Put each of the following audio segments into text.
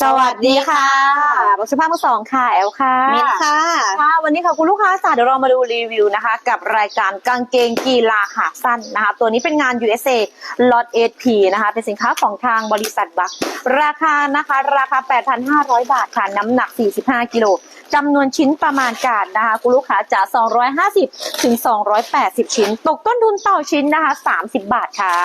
สวัสดีค่ะบอกสุภาพมือสองค่ะแอลค่ะมินค่ะค่ะ วันนี้ค่ะคุณลูกค้าสาเดี๋ยวเรามาดูรีวิวนะคะ กับรายการกางเกงกีฬาขาสั้นนะคะ ตัวนี้เป็นงาน USA Lot 8P นะคะ เป็นสินค้าของทางบริษัทบัคราคานะคะ ราคา 8,500 บาทค่ะ น้ำหนัก 45 กิโล จำนวนชิ้นประมาณการนะคะคุณลูกค้าจะ250 ถึง 280 ชิ้น ตกต้นทุนต่อชิ้นนะคะ 30 บาทค่ะ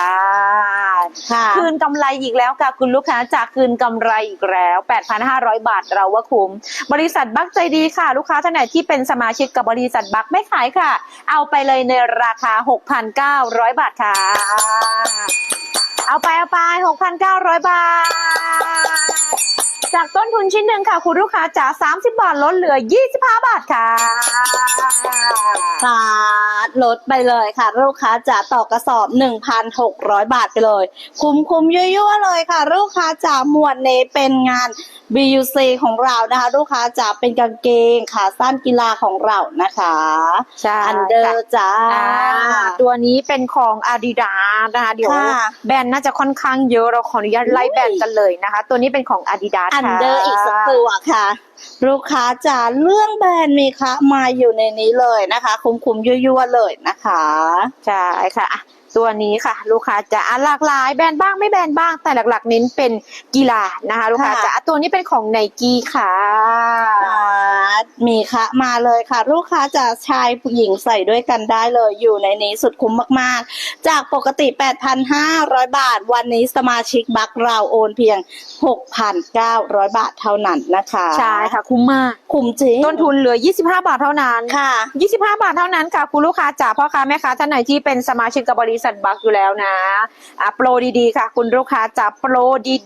ค่ะ คืนกำไรอีกแล้วค่ะ คุณลูกค้าจากคืนกำไรอีกแล้ว 8,500 บาทเราว่าคุ้ม บริษัทบัคใจดีค่ะ ลูกค้าท่านไหนที่เป็นสมาชิกกับบริษัทบัคไม่ขายค่ะ เอาไปเลยในราคา 6,900 บาทค่ะ เอาไปเอาไป 6,900 บาท จากต้นทุนชิ้นหนึ่งค่ะ คุณลูกค้าจ๋า30 บาทลดเหลือ 25 บาทค่ะค่ะลดไปเลยค่ะ ลูกค้าจะต่อกระสอบ 1,600 บาทไปเลย คุ้มคุ้มๆยั่วๆเลยค่ะ ลูกค้าจะหมวดนี้เป็นงาน BUC ของเรานะคะ ลูกค้าจะเป็นกางเกงขาสั้นกีฬาของเรานะคะใช่อันเดอร์จ้าอ่าตัวนี้เป็นของ Adidas นะคะ เดี๋ยวค่ะแบรนด์น่าจะค่อนข้างเยอะเราขออนุญาตไล่แบรนด์กันเลยนะคะ ตัวนี้เป็นของ Adidas อันค่ะเดอร์อีกสักตัวค่ะ ลูกค้าจะเรื่องแบรนด์มีคะมาอยู่ในนี้เลยนะคะ คุ้มคุ้มๆยั่วๆเลยนะคะใช่ค่ะอะตัวนี้ค่ะ ลูกค้าจะอะหลากหลายแบรนด์บ้างไม่แบรนด์บ้างแต่หลักๆ เน้นเป็นกีฬานะคะ ลูกค้าค่ะจะอะตัวนี้เป็นของไนกี้ค่ะอ่า มีค่ะมาเลยค่ะ ลูกค้าจะชายผู้หญิงใส่ด้วยกันได้เลยอยู่ในนี้สุดคุ้มมากๆ จากปกติ 8,500 บาท วันนี้สมาชิกบัคเราโอนเพียง 6,900 บาทเท่านั้นนะคะใช่ค่ะ คุ้มมากคุ้มจริงต้นทุนเหลือ 25 บาทเท่านั้นค่ะ 25 บาทเท่านั้นค่ะคุณลูกค้าจ๋าพ่อค้าแม่ค้าท่านไหนที่เป็นสมาชิกกับบริษัทบัคอยู่แล้วนะอะโปรดีๆค่ะ คุณลูกค้าจ๋าโปร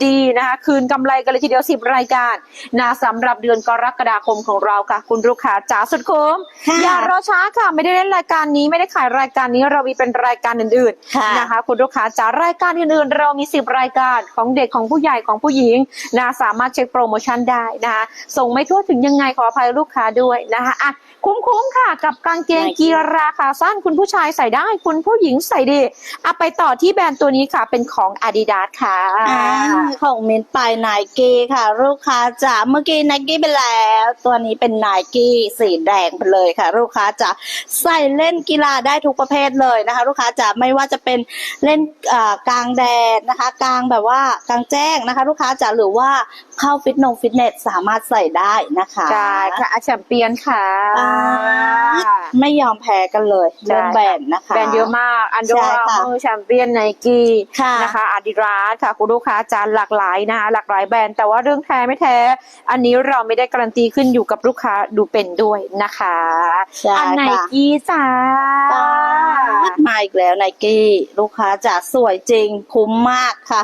ดีๆนะคะคืนกำไรกันเลยทีเดียว 10 รายการนะสำหรับเดือนกรกฎาคมของเราค่ะ คุณลูกค้าจ๋าสุดคุ้มค่ะอย่ารอช้าค่ะ ไม่ได้เล่นรายการนี้ไม่ได้ขายรายการนี้เรามีเป็นรายการอื่นค่ะๆนะคะ คุณลูกค้าจ๋ารายการอื่นๆ เรามี10รายการของเด็กของผู้ใหญ่ของผู้หญิงนะสามารถเช็คโปรโมชั่นได้นะคะส่งไม่ทั่วถึงยังไงขออภัยลูกค้าด้วยนะคะอะ คุ้มๆค่ะ กับกางเกงกีราคาสั้นคุณผู้ชายใส่ได้ คุณผู้หญิงใส่ดีอะไปต่อที่แบรนด์ตัวนี้ค่ะเป็นของ Adidas ค่ะอ่าของเมนไปไนกี้ค่ะ ลูกค้าจ๋าเมื่อกี้ไนกี้ไปแล้ว ตัวนี้เป็นไนกี้สีแดงไปเลยค่ะ ลูกค้าจ๋าใส่เล่นกีฬาได้ทุกประเภทเลยนะคะ ลูกค้าจ๋าไม่ว่าจะเป็นเล่นเอ่อกลางแดดนะคะ กลางแบบว่ากลางแจ้งนะคะ ลูกค้าจ๋าหรือว่าเข้าฟิตนงฟิตเนสสามารถใส่ได้นะคะใช่ค่ะอาแชมเปียนค่ะอ่า ไม่ยอมแพ้กันเลยเรื่องแบรนด์นะคะ แบรนด์เยอะมาก อันโดใช่ราค่ะเมอร์แชมเปี้ยนไนกี้ค่ะนะคะอาดิดาสค่ะ คุณลูกค้าจานหลากหลายนะคะหลากหลายแบรนด์แต่ว่าเรื่องแท้ไม่แท้ อันนี้เราไม่ได้การันตีขึ้นอยู่กับลูกค้าดูเป็นด้วยนะคะใช่อันไนค่ะกี้จ้ามาอีกแล้วไนกี้ลูกค้าจะสวยจริงคุ้มมากค่ะ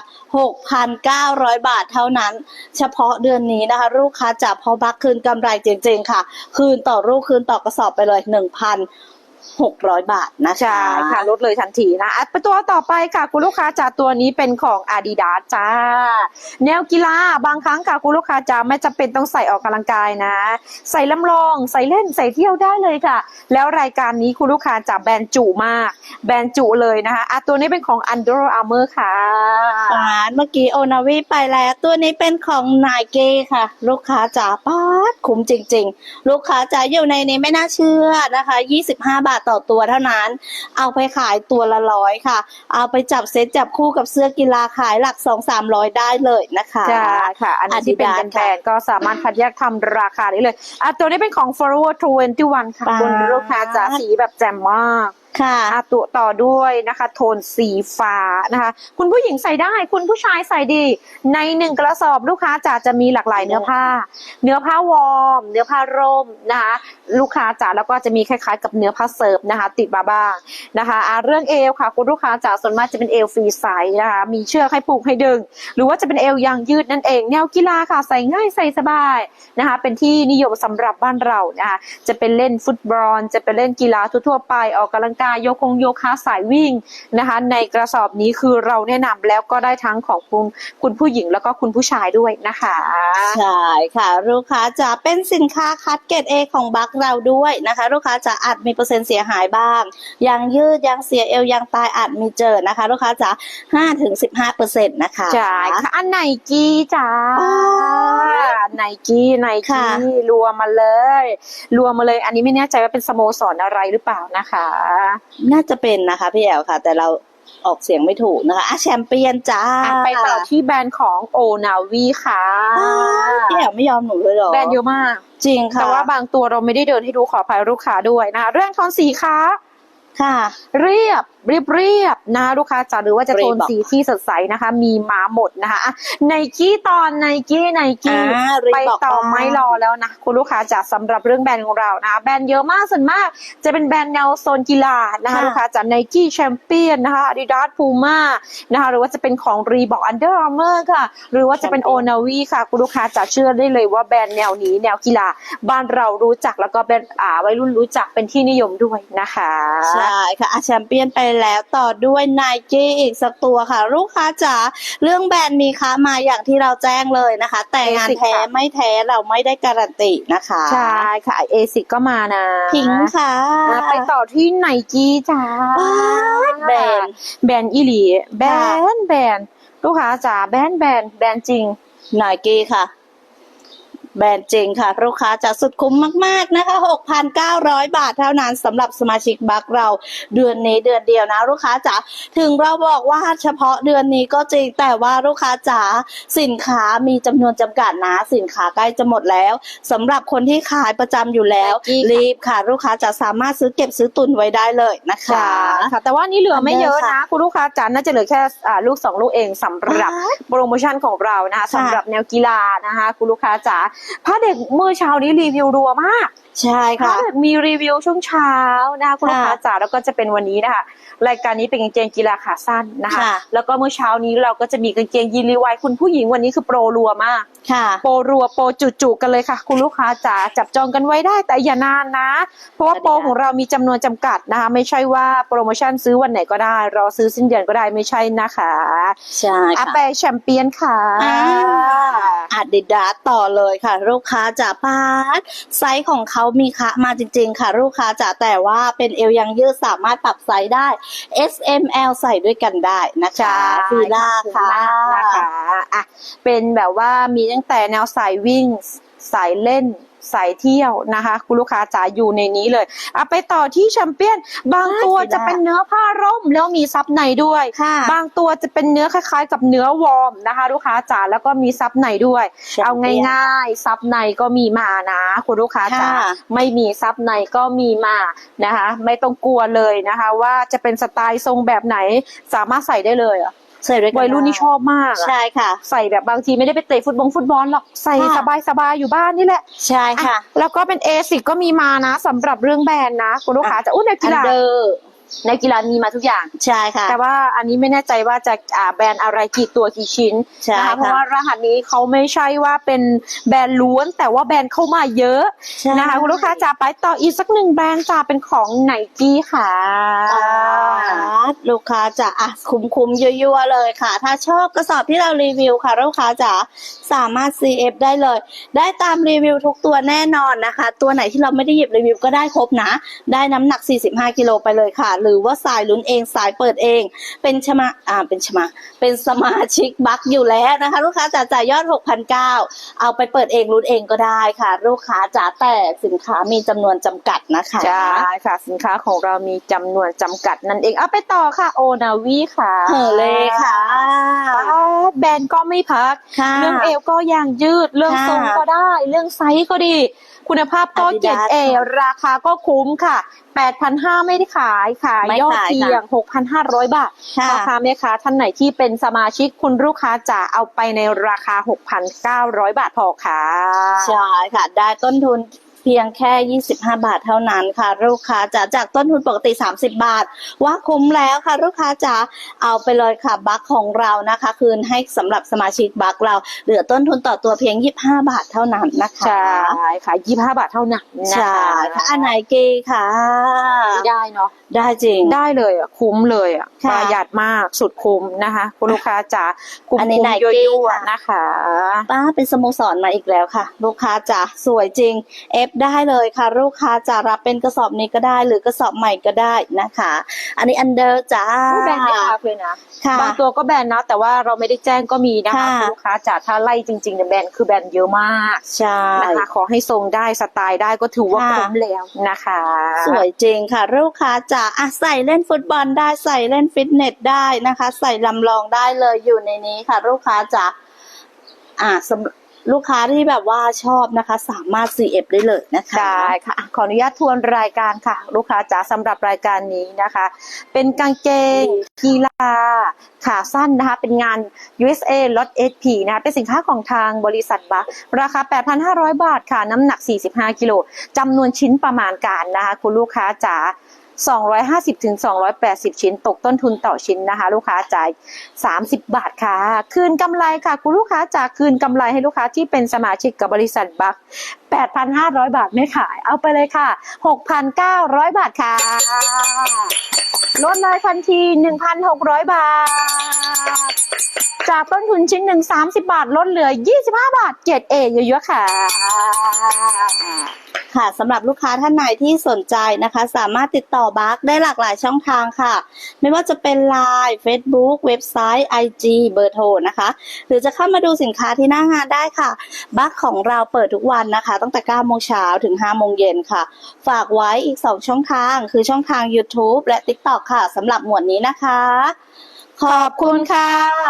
6,900 บาทเท่านั้น เฉพาะเดือนนี้นะคะ ลูกค้าจะพอบักคืนกำไรจริง ๆ ค่ะ คืนต่อลูกคืนต่อกระสอบไปเลยพัน 1,600 บาทนะคะใช่ค่ะลดเลยทันทีนะอะไปตัวต่อไปค่ะคุณลูกค้าจ้าตัวนี้เป็นของ Adidas จ้า แนวกีฬาบางครั้งค่ะคุณลูกค้าจ้าไม่จำเป็นต้องใส่ออกกำลังกายนะ ใส่ลำลอง ใส่เล่นใส่เที่ยวได้เลยค่ะ แล้วรายการนี้คุณลูกค้าจ้าแบรนด์จุมาก แบรนด์จุเลยนะคะอะตัวนี้เป็นของ Under Armour ค่ะอ่าเมื่อกี้โอนาวีไปแล้ว ตัวนี้เป็นของไนกี้ค่ะ ลูกค้าจ๋าป้าดคุ้มจริง ๆ ลูกค้าจ๋าอยู่ในนี้ไม่น่าเชื่อนะคะ 25 บาทต่อตัวเท่านั้น เอาไปขายตัวละร้อยค่ะ เอาไปจับเซตจับคู่กับเสื้อกีฬาขายหลัก2-300ได้เลยนะคะใช่ค่ะ อันนี้ที่เป็น Adidas แบรนด์ก็สามารถคัดแยกทำราคาได้เลยอะตัวนี้เป็นของ Forward 21 ค่ะป๊าดคุณลูกค้าจ้าสีแบบแจ่มมาก ค่ะ อาตัวต่อด้วยนะคะ โทนสีฟ้านะคะ คุณผู้หญิงใส่ได้คุณผู้ชายใส่ดี ในหนึ่งกระสอบลูกค้าจ๋าจะมีหลากหลายเนื้อผ้า เนื้อผ้าวอร์ม เนื้อผ้าร่มนะคะ ลูกค้าจ๋าแล้วก็จะมีคล้ายๆ กับเนื้อผ้าเซิร์ฟนะคะ ติดมาบ้างนะคะอ่าเรื่องเอวค่ะ คุณลูกค้าจ๋าส่วนมากจะเป็นเอวฟรีไซส์นะคะ มีเชือกให้ผูกให้ดึง หรือว่าจะเป็นเอวยางยืดนั่นเอง แนวกีฬาค่ะใส่ง่ายใส่สบายนะคะ เป็นที่นิยมสำหรับบ้านเรานะคะ จะเป็นเล่นฟุตบอล จะเป็นเล่นกีฬาทั่วๆไปออกกำลังกายโยคงโยคะสายวิ่งนะคะ ในกระสอบนี้คือเราแนะนำแล้วก็ได้ทั้งของคุณคุณผู้หญิงแล้วก็คุณผู้ชายด้วยนะคะ ใช่ค่ะลูกค้าจะเป็นสินค้าคัดเกรดเอของบัคเราด้วยนะคะ ลูกค้าจะอาจมีเปอร์เซ็นต์เสียหายบ้างยางยืดยางเสียเอวยางตายอาจมีเจอนะคะ ลูกค้าจะ5ถึง15เปอร์เซ็นต์นะคะใช่ค่ะอันไหนกีจ้าป๊าไน กี้ไนค่ะกี้รวมมาเลย รวมมาเลย อันนี้ไม่แน่ใจว่าเป็นสโมสรอะไรหรือเปล่านะคะ น่าจะเป็นนะคะพี่แอลค่ะ แต่เราออกเสียงไม่ถูกนะคะอะแชมเปี้ยนจ้าอะไปต่อที่แบรนด์ของโอนาวีค่ะอ้าวพี่แอลไม่ยอมหนูเลยเหรอ แบรนด์เยอะมาก จริงค่ะ แต่ว่าบางตัวเราไม่ได้เดินให้ดูขออภัยลูกค้าด้วยนะคะเรื่องทอนสีค้า ค่ะ เรียบเรียบเรียบนะคะลูกค้าจ๋าหรือว่าจะโทน Reebok สีที่สดใสนะคะ มีมาหมดนะคะไนกี้ตอนไนกี้ไนกี้อ่า Reebok ไปต่อบ้างไม่รอแล้วนะคุณลูกค้าจ๋าสำหรับเรื่องแบรนด์ของเรานะคะแบรนด์เยอะมากส่วนมาก จะเป็นแบรนด์แนวโซนกีฬานะคะค่ะลูกค้าจ๋าไนกี้แชมเปี้ยนนะคะอาดิดาสพูม่านะคะหรือว่าจะเป็นของรีบอกอันเดอร์อาร์เมอร์ค่ะ หรือว่าจะเป็นโอ Champion นาวีค่ะคุณลูกค้าจ๋าเชื่อได้เลยว่าแบรนด์แนวนี้แนวกีฬาบ้านเรารู้จักแล้วก็เป็นอ่าวัยรุ่นรู้จักเป็นที่นิยมด้วยนะคะใช่ค่ะอะแชมเปี้ยนไปแล้วต่อด้วยไนกี้อีกสักตัวค่ะ ลูกค้าจ๋าเรื่องแบรนด์มีค้ามาอย่างที่เราแจ้งเลยนะคะ แต่งาน Basic แท้ค่ะไม่แท้เราไม่ได้การันตีนะคะใช่ค่ะเอซิกก็มานะพิงค์ค่ะอะ ไปต่อที่ไนกี้จ้าว้ายแบรนด์แบรนด์อีหลีแบรนด์แบรนด์ลูกค้าจ๋าแบรนด์แบรนด์แบรนด์จริงไนกี้ค่ะ แบรนด์จริงค่ะ ลูกค้าจะสุดคุ้มมาก ๆ นะคะ 6,900 บาทเท่านั้นสำหรับสมาชิกบัคเราเดือนนี้เดือนเดียวนะ ลูกค้าจ๋าถึงเราบอกว่าเฉพาะเดือนนี้ก็จริงแต่ว่าลูกค้าจ๋าสินค้ามีจำนวนจำกัดนะ สินค้าใกล้จะหมดแล้วสำหรับคนที่ขายประจำอยู่แล้ว Nike ค่ะรีบค่ะ ลูกค้าจะสามารถซื้อเก็บซื้อตุนไว้ได้เลยนะคะค่ะค่ะแต่ว่านี่เหลือไม่เยอะอันเดิมนะค่ะคุณลูกค้าจ๋าน่าจะเหลือแค่อ่าลูกสองลูกเองสำหรับโปรโมชั่นของเรานะคะค่ะสำหรับแนวกีฬานะคะคุณลูกค้าจ๋าพระเด็กเมื่อเช้านี้รีวิวรัวมาก ใช่ผ้าค่ะเด็กมีรีวิวช่วงเช้านะคะคุณลูกค้าจ๋าแล้วก็จะเป็นวันนี้นะคะรายการนี้เป็นกางเกงกีฬาขาสั้นนะคะค่ะแล้วก็เมื่อเช้านี้เราก็จะมีกางเกงยีนรีไวายคุณผู้หญิงวันนี้คือโปรรัวมากค่ะโปรรัวโปรจุๆกันเลยค่ะ คุณลูกค้าจ๋าจับจองกันไว้ได้แต่อย่านานนะ เพราะว่าสวัสดีโปรค่ะของเรามีจำนวนจำกัดนะคะ ไม่ใช่ว่าโปรโมชั่นซื้อวันไหนก็ได้ รอซื้อสิ้นเดือนก็ได้ไม่ใช่นะคะใช่อาค่ะแปแชมเปี้ยนค่ะอ่าอาดิดาสต่อเลยค่ะ ลูกค้าจ๋าพาดไซส์ของเขามีคะมาจริงๆ ค่ะลูกค้าจ๋าแต่ว่าเป็นเอวยังยืดสามารถปรับไซส์ได้ S M L ใส่ด้วยกันได้นะคะใช่ฟีล่าค่ะนะคะอะเป็นแบบว่ามีตั้งแต่แนวสายวิ่งสายเล่น สายเที่ยวนะคะ คุณลูกค้าจ๋าอยู่ในนี้เลยอะไปต่อที่แชมเปี้ยน บางตัวอ่าจะเป็นเนื้อผ้าร่มแล้วมีซับในด้วยค่ะบางตัวจะเป็นเนื้อคล้ายๆ กับเนื้อวอร์มนะคะ ลูกค้าจ๋าแล้วก็มีซับในด้วย เอาง่ายๆซับในก็มีมานะคุณลูกค้าจ๋าค่ะไม่มีซับในก็มีมานะคะ ไม่ต้องกลัวเลยนะคะ ว่าจะเป็นสไตล์ทรงแบบไหนสามารถใส่ได้เลยอะ ใส่ด้วยกันวัยรุ่นนี่ชอบมากอะใช่ค่ะ ใส่แบบบางทีไม่ได้ไปเตะฟุตบอลฟุตบอลหรอกใส่ค่ะสบายๆอยู่บ้านนี่แหละ ใช่ค่ะอะแล้วก็เป็นเอซิกก็มีมานะสำหรับเรื่องแบรนด์นะ คุณลูกค้าจะอุ้ยในกีอันฬาเดอร์ ในกีฬามีมาทุกอย่าง ใช่ค่ะ แต่ว่าอันนี้ไม่แน่ใจว่าจะอ่าแบรนด์อะไรกี่ตัวกี่ชิ้นใช่นะคะค่ะเพราะว่ารหัสนี้เขาไม่ใช่ว่าเป็นแบรนด์ล้วน แต่ว่าแบรนด์เข้ามาเยอะใช่นะคะคุณลูกค้าจะไปต่ออีกสักหนึ่งแบรนด์จะเป็นของไนกี้ค่ะอ่าลูกค้าจะอะคุ้มคุ้มๆยั่วๆเลยค่ะ ถ้าชอบกระสอบที่เรารีวิวค่ะลูกค้าจะสามารถ CF ได้เลย ได้ตามรีวิวทุกตัวแน่นอนนะคะ ตัวไหนที่เราไม่ได้หยิบรีวิวก็ได้ครบนะ ได้น้ำหนัก 45 กิโลไปเลยค่ะหรือว่าสายลุ้นเองสายเปิดเอง เป็นชมาอ่าเป็นชมา เป็นสมาชิกบัคอยู่แล้วนะคะ ลูกค้าจะจ่ายยอด 6,900 เอาไปเปิดเองลุ้นเองก็ได้ค่ะ ลูกค้าจ๋าแต่สินค้ามีจำนวนจำกัดนะคะใช่ค่ะ สินค้าของเรามีจำนวนจำกัดนั่นเองเอาไปต่อค่ะโอนาวีค่ะเฮอเลยค่ะ แบรนด์ก็ไม่พักค่ะเรื่องเอวก็ยังยืด เรื่องค่ะทรงก็ได้ เรื่องไซส์ก็ดี คุณภาพก็เกียรติ Adidas เอราคาก็คุ้มค่ะ8,500 ไม่ได้ขายขายไม่ยอดขายเพียง 6,500 บาทค่ะราคาแม่ค้าท่านไหนที่เป็นสมาชิกคุณลูกค้าจะเอาไปในราคา 6,900 บาทพอค่ะ ใช่ค่ะ ได้ต้นทุนเพียงแค่ 25 บาทเท่านั้นค่ะ ลูกค้าจะจากต้นทุนปกติ 30 บาท ว่าคุ้มแล้วค่ะ ลูกค้าจะเอาไปเลยค่ะบัคของเรานะคะ คืนให้สำหรับสมาชิกบัคเรา เหลือต้นทุนต่อตัวเพียง 25 บาทเท่านั้นนะคะใช่ค่ะ 25 บาทเท่านั้นนะใช่คะค่ะอันไหนเกีค่ะ ได้เนาะได้จริงได้เลยอะคุ้มเลยอะค่ะประหยัดมากสุดคุ้มนะคะคุณลูกค้าจ๋าคุ้มอันนี้คุ้ม Nike ยั่วค่ะๆนะคะป้าเป็นสโมสรมาอีกแล้วค่ะ ลูกค้าจ๋าสวยจริง F ได้เลยค่ะลูกค้าจะรับเป็นกระสอบนี้ก็ได้ หรือกระสอบใหม่ก็ได้นะคะ อันนี้อันเดอร์จ้าผู้แบรนด์ไม่พักเลยนะค่ะบางตัวก็แบรนด์นะแต่ว่าเราไม่ได้แจ้งก็มีนะคะค่ะคุณลูกค้าจ๋าถ้าไล่จริงๆเนี่ยแบรนด์คือแบรนด์เยอะมากใช่นะคะขอให้ทรงได้สไตล์ได้ก็ถือว่าค่ะคุ้มแล้วนะคะ สวยจริงค่ะลูกค้าจะอะใส่เล่นฟุตบอลได้ใส่เล่นฟิตเนสได้นะคะ ใส่ลำลองได้เลยอยู่ในนี้ค่ะลูกค้าจะอะสำ ลูกค้าที่แบบว่าชอบนะคะ สามารถ CF ได้เลยนะคะ ได้ค่ะอะ ขออนุญาตทวนรายการค่ะ ลูกค้าจ๋าสำหรับรายการนี้นะคะ เป็นกางเกงกีฬาขาสั้นนะคะ เป็นงาน USA Lot SP นะคะเป็นสินค้าของทางบริษัทบัคราคา 8,500 บาทค่ะ น้ำหนัก 45 กิโลจำนวนชิ้นประมาณการนะคะ คุณลูกค้าจ๋า 250ถึง280 ชิ้น ตกต้นทุนต่อชิ้นนะคะ ลูกค้าจ่าย 30 บาทค่ะ คืนกำไรค่ะ คุณลูกค้าจากคืนกำไรให้ลูกค้าที่เป็นสมาชิกกับบริษัทบัค8,500 บาทไม่ขาย เอาไปเลยค่ะ 6,900 บาทค่ะ ลดเลยทันที 1,600 บาท จากต้นทุนชิ้นหนึ่ง30 บาท ลดเหลือ 25 บาทเกรดเอเยอะๆค่ะ ค่ะสำหรับลูกค้าท่านไหนที่สนใจนะคะ สามารถติดต่อบัคได้หลากหลายช่องทางค่ะ ไม่ว่าจะเป็น Line Facebook เว็บไซต์ IG เบอร์โทรนะคะ หรือจะเข้ามาดูสินค้าที่หน้างานได้ค่ะ บัคของเราเปิดทุกวันนะคะ ตั้งแต่9โมงเช้าถึง5โมงเย็นค่ะ ฝากไว้อีก 2 ช่องทาง คือช่องทาง YouTube และ TikTok ค่ะสำหรับหมวดนี้นะคะ ขอบคุณค่ะ